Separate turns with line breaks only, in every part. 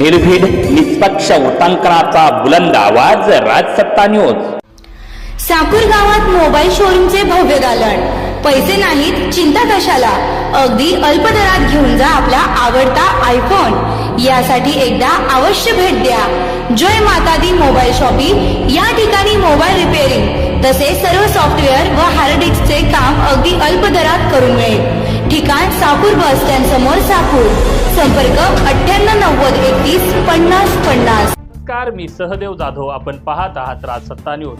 निर्भीड निष्पक्ष उटांकनाचा बुलंद आवाज राजसत्ता न्यूज.
साकूर गावात मोबाईल शोरूमचे भव्य दालन पैसे नाहीत चिंता कशाला? अगदी अल्प दरात घेऊन जा आपला आवडता आयफोन यासाठी एकदा अवश्य भेट द्या. जय माता दी मोबाईल शॉपिंग या ठिकाणी मोबाईल रिपेअरिंग. तसेच सर्व सॉफ्टवेअर व हार्ड डिस्कचे अगदी अल्प दरात करून मिळेल. ठिकाण साकूर बस स्टँड समोर साकूर. संपर्क अठ्ठ्याण्णव नव्वद एकतीस पन्नास पन्नास.
नमस्कार मी सहदेव जाधव. आपण पाहत आहात राजसत्ता न्यूज.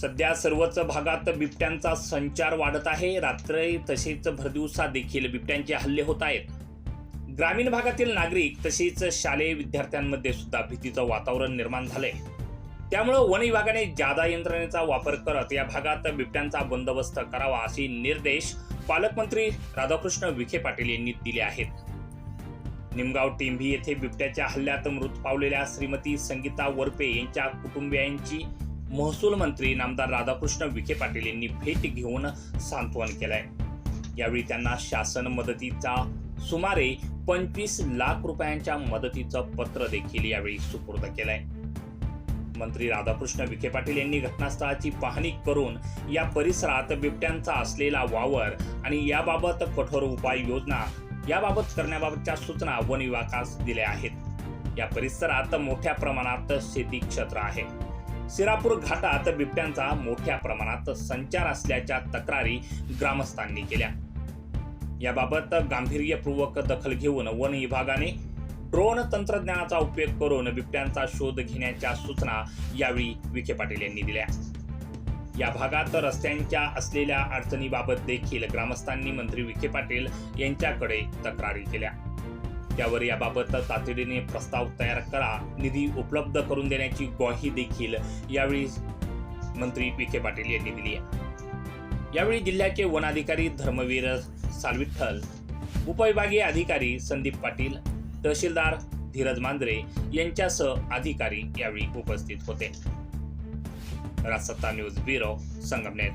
सध्या सर्वच भागात बिबट्यांचा संचार वाढत आहे. रात्री तसेच भरदिवसा देखील बिबट्यांचे हल्ले होत आहेत. ग्रामीण भागातील नागरिक तसेच शालेय विद्यार्थ्यांमध्ये सुद्धा भीतीचं वातावरण निर्माण झालंय. त्यामुळं वन विभागाने जादा यंत्रणेचा वापर करत या भागात बिबट्यांचा बंदोबस्त करावा असे निर्देश पालकमंत्री राधाकृष्ण विखे पाटील यांनी दिले आहेत. निमगाव टेंभी येथे बिबट्याच्या हल्ल्यात मृत पावलेल्या श्रीमती संगीता वरपे यांच्या कुटुंबियांची महसूल मंत्री नामदार राधाकृष्ण विखे पाटील यांनी भेट घेऊन सांत्वन केलंय. यावेळी त्यांना शासन मदतीचा सुमारे पंचवीस लाख रुपयांच्या मदतीचं पत्र देखील यावेळी सुपूर्द केलंय. मंत्री राधाकृष्ण विखे पाटील यांनी घटनास्थळाची पाहणी करून या परिसरात बिबट्यांचा असलेला वावर आणि याबाबत कठोर उपाययोजना याबाबत करण्याबाबतच्या सूचना वन विभागास दिल्या आहेत. या परिसरात मोठ्या प्रमाणात शेती क्षेत्र आहे. सिरापूर घाटात बिबट्यांचा मोठ्या प्रमाणात संचार असल्याच्या तक्रारी ग्रामस्थांनी केल्या. याबाबत गांभीर्यपूर्वक दखल घेऊन वन विभागाने ड्रोन तंत्रज्ञानाचा उपयोग करून बिबट्यांचा शोध घेण्याच्या सूचना यावेळी विखे पाटील यांनी दिल्या. या भागात रस्त्यांच्या असलेल्या अडचणीबाबत देखील ग्रामस्थांनी मंत्री विखे पाटील यांच्याकडे तक्रारी केल्या. त्यावर याबाबत तातडीने प्रस्ताव तयार करा निधी उपलब्ध करून देण्याची ग्वाही देखील यावेळी मंत्री विखे पाटील यांनी दिली आहे. यावेळी जिल्ह्याचे वनाधिकारी धर्मवीर सालविठ्ठल उपविभागीय अधिकारी संदीप पाटील तहसीलदार धीरज मांजरे यांच्यासह अधिकारी यावेळी उपस्थित होते. Rajsatta news bureau Sangamner.